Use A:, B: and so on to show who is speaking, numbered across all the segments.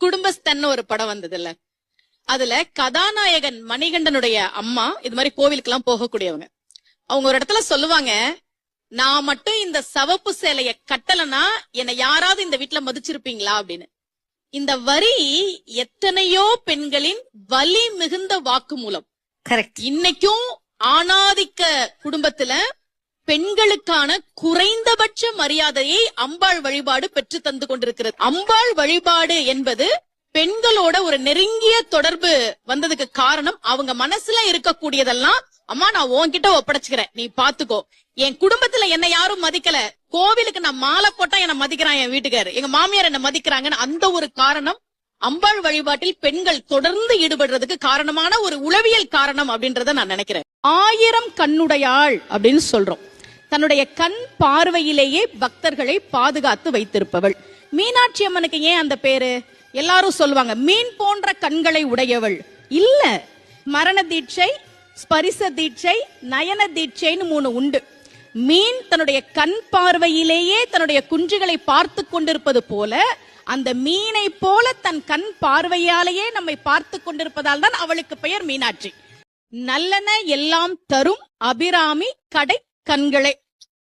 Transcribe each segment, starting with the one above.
A: குடும்பஸ்தன் ஒரு படம் வந்ததுல்ல. அதுல கதாநாயகன் மணிகண்டனுடைய அம்மா இது மாதிரி கோவிலுக்கு எல்லாம் போகக்கூடியவங்க. அவங்க ஒரு இடத்துல சொல்லுவாங்க நான் மட்டும் இந்த சவப்பு சேலைய கட்டலனா என்னை யாராவது இந்த வீட்டுல மதிச்சிருப்பீங்களா? அப்படின்னு. இந்த வரி எத்தனையோ பெண்களின் வலி மிகுந்த வாக்குமூலம்.
B: கரெக்ட்
A: இன்னைக்கும் ஆணாதிக்க குடும்பத்துல பெண்களுக்கான குறைந்தபட்ச மரியாதையை அம்பாள் வழிபாடு பெற்று தந்து கொண்டிருக்கிறது. அம்பாள் வழிபாடு என்பது பெண்களோட ஒரு நெருங்கிய தொடர்பு வந்ததுக்கு காரணம் அவங்க மனசுல இருக்கக்கூடியதெல்லாம் அம்மா நான் உன்கிட்ட ஒப்படைச்சுக்கிறேன். நீ பாத்துக்கோ. என் குடும்பத்துல என்ன யாரும் மதிக்கல. கோவிலுக்கு நான் மாலை போட்டா என்ன மதிக்கிறான் என் வீட்டுக்காரு எங்க மாமியார் என்ன மதிக்கிறாங்கன்னு அந்த ஒரு காரணம் அம்பாள் வழிபாட்டில் பெண்கள் தொடர்ந்து ஈடுபடுறதுக்கு காரணமான ஒரு உளவியல் காரணம் அப்படின்றத நான் நினைக்கிறேன். ஆயிரம் கண்ணுடையாள் அப்படின்னு சொல்றோம். தன்னுடைய கண் பார்வையிலேயே பக்தர்களை பாதுகாத்து வைத்திருப்பவள். மீனாட்சி அம்மனுக்கு ஏன் அந்த பேரு? எல்லாரும் சொல்லுவாங்க மீன் போன்ற கண்களை உடையவள். இல்ல மரண தீட்சை ஸ்பரிச தீட்சை நயன தீட்சைன்னு மூணு உண்டு. மீன் தன்னுடைய கண் பார்வையிலேயே தன்னுடைய குஞ்சுகளை பார்த்து கொண்டிருப்பது போல அந்த மீனை போல தன் கண் பார்வையாலேயே நம்மை பார்த்து கொண்டிருப்பதால் தான் அவளுக்கு பெயர் மீனாட்சி. நல்லன எல்லாம் தரும் அபிராமி கடை கண்களே.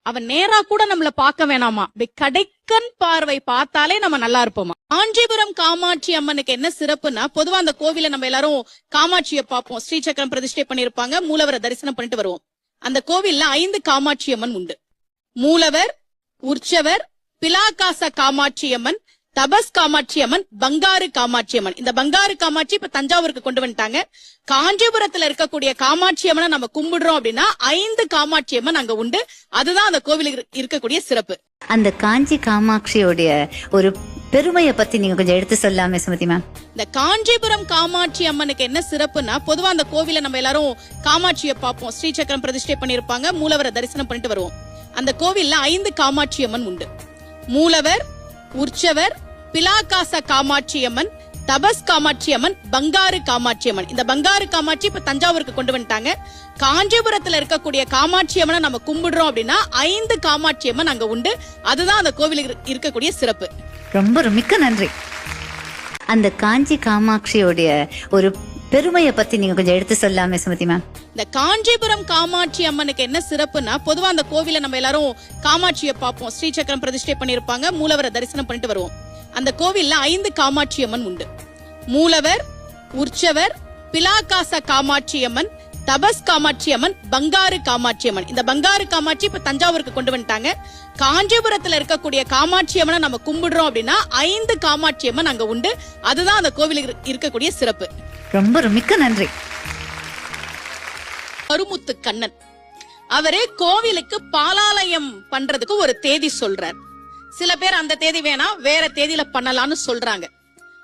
A: அவன் நேரா கூட நம்மள பார்க்க வேணாமா? கடைக்கன் கடைக்கண் பார்வை பார்த்தாலே நம்ம நல்லா இருப்போமா? காஞ்சிபுரம் காமாட்சி அம்மனுக்கு என்ன சிறப்புனா பொதுவா அந்த கோவில நம்ம எல்லாரும் காமாட்சியை பார்ப்போம். ஸ்ரீசக்கரம் பிரதிஷ்டை பண்ணிருப்பாங்க மூலவரை தரிசனம் பண்ணிட்டு வருவோம். அந்த கோவில்ல ஐந்து காமாட்சி அம்மன் உண்டு. மூலவர் உற்சவர் பிலாகாச காமாட்சி அம்மன் தபஸ் காமாட்சி அம்மன் பங்காரு காமாட்சி அம்மன் இந்த பங்காரு காமாட்சி இப்ப தஞ்சாவூருக்கு கொண்டு வந்துட்டாங்க. காஞ்சிபுரத்துல இருக்கக்கூடிய காமாட்சி அம்மனை நம்ம கும்பிடுறோம் அப்படின்னா ஐந்து காமாட்சி அம்மன் அங்க உண்டு. அதுதான் அந்த கோவிலுக்கு இருக்கக்கூடிய சிறப்பு.
B: அந்த காஞ்சி காமாட்சியோடைய ஒரு பெருமையை பத்தி நீங்க கொஞ்சம் எடுத்து சொல்லாமே சுமதி மேம்
A: இந்த காஞ்சிபுரம் காமாட்சி அம்மனுக்கு என்ன சிறப்புனா பொதுவா அந்த கோவில நம்ம எல்லாரும் காமாட்சியை பார்ப்போம். ஸ்ரீசக்கரம் பிரதிஷ்டை பண்ணிருப்பாங்க மூலவரை தரிசனம் பண்ணிட்டு வருவோம். அந்த கோவில்ல ஐந்து காமாட்சி அம்மன் உண்டு. மூலவர் உற்சவர் பிலாகாச காமாட்சி அம்மன் தபஸ் காமாட்சி அம்மன் பங்காரு காமாட்சி அம்மன் இந்த பங்காரு காமாட்சி இப்ப தஞ்சாவூருக்கு கொண்டு வந்துட்டாங்க. காஞ்சிபுரத்துல இருக்கக்கூடிய காமாட்சி அம்மனை நம்ம கும்பிடுறோம் அப்படின்னா ஐந்து காமாட்சி அம்மன் அங்க உண்டு. அதுதான் அந்த கோவிலுக்கு இருக்கக்கூடிய சிறப்பு.
B: ரொம்ப ரொம்ப மிக்க நன்றி. அந்த காஞ்சி காமாட்சியோடைய ஒரு பெருமையை பத்தி நீங்க கொஞ்சம் எடுத்து சொல்லாமே சுமதி மேம்
A: இந்த காஞ்சிபுரம் காமாட்சி அம்மனுக்கு என்ன சிறப்புனா பொதுவா அந்த கோவில நம்ம எல்லாரும் காமாட்சியை பார்ப்போம். ஸ்ரீசக்கரம் பிரதிஷ்டை பண்ணிருப்பாங்க மூலவரை தரிசனம் பண்ணிட்டு வருவோம். அந்த கோவில்ல ஐந்து காமாட்சி அம்மன் உண்டு. மூலவர் உற்சவர் பிலாகாச காமாட்சி அம்மன் தபஸ் காமாட்சி அம்மன் பங்காரு காமாட்சி அம்மன். இந்த பங்காரு காமாட்சி இப்ப தஞ்சாவூருக்கு கொண்டு வந்துட்டாங்க. காஞ்சிபுரத்துல இருக்கக்கூடிய காமாட்சி அம்மனை நம்ம கும்பிடுறோம் அப்படின்னா ஐந்து காமாட்சி அம்மன் அங்க உண்டு. அதுதான் அந்த கோவிலுக்கு இருக்கக்கூடிய சிறப்பு.
B: ரொம்ப மிக்க நன்றி.
A: கருமுத்து கண்ணன். அவரு கோவிலுக்கு பாலாலயம் பண்றதுக்கு ஒரு தேதி சொல்றார். சில பேர் அந்த தேதி வேணாம் வேற தேதியில பண்ணலாம்னு சொல்றாங்க.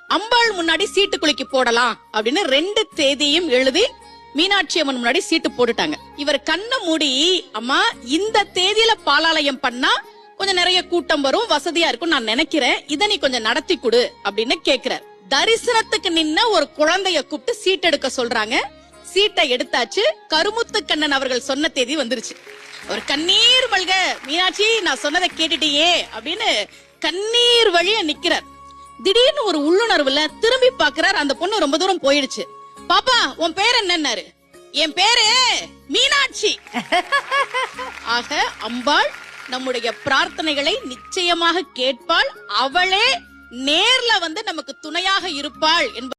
A: அம்பாள் முன்னாடி சீட்டு குலுக்கி போடலாம் அப்படின்னு ரெண்டு தேதியும் எழுதி மீனாட்சி அம்மன் முன்னாடி சீட்டு போட்டுட்டாங்க. இவர் கண்ணை மூடி அம்மா இந்த தேதியில பாலாலயம் பண்ணா கொஞ்சம் நிறைய கூட்டம் வரும் வசதியா இருக்கும் நான் நினைக்கிறேன். இதை நீ கொஞ்சம் நடத்தி கொடு அப்படின்னு கேக்குறார். தரிசனத்துக்கு நின்ன ஒரு குழந்தைய கூப்பிட்டு சீட் எடுக்க சொல்றாங்க. சீட்டை எடுத்தாச்சு. கருமுத்து கண்ணன் அவர்கள் சொன்ன தேதி வந்துருச்சு. ஒரு கண்ணீர் வல்க மீனாட்சி நான் சொன்னதை கேட்டுட்டியே அப்படின்னு கண்ணீர் வழிய நிக்கிறார். திடீர்னு ஒரு உள்ளுணர்வுல திரும்பி பாக்குறார் அந்த பொண்ணு ரொம்ப தூரம் போயிடுச்சு. பாப்பா உன் பேர் என்னன்னாரு? என் பேரு மீனாட்சி. ஆக அம்பாள் நம்முடைய பிரார்த்தனைகளை நிச்சயமாக கேட்பாள். அவளே நேர்ல வந்து நமக்கு துணையாக இருப்பாள் என்பது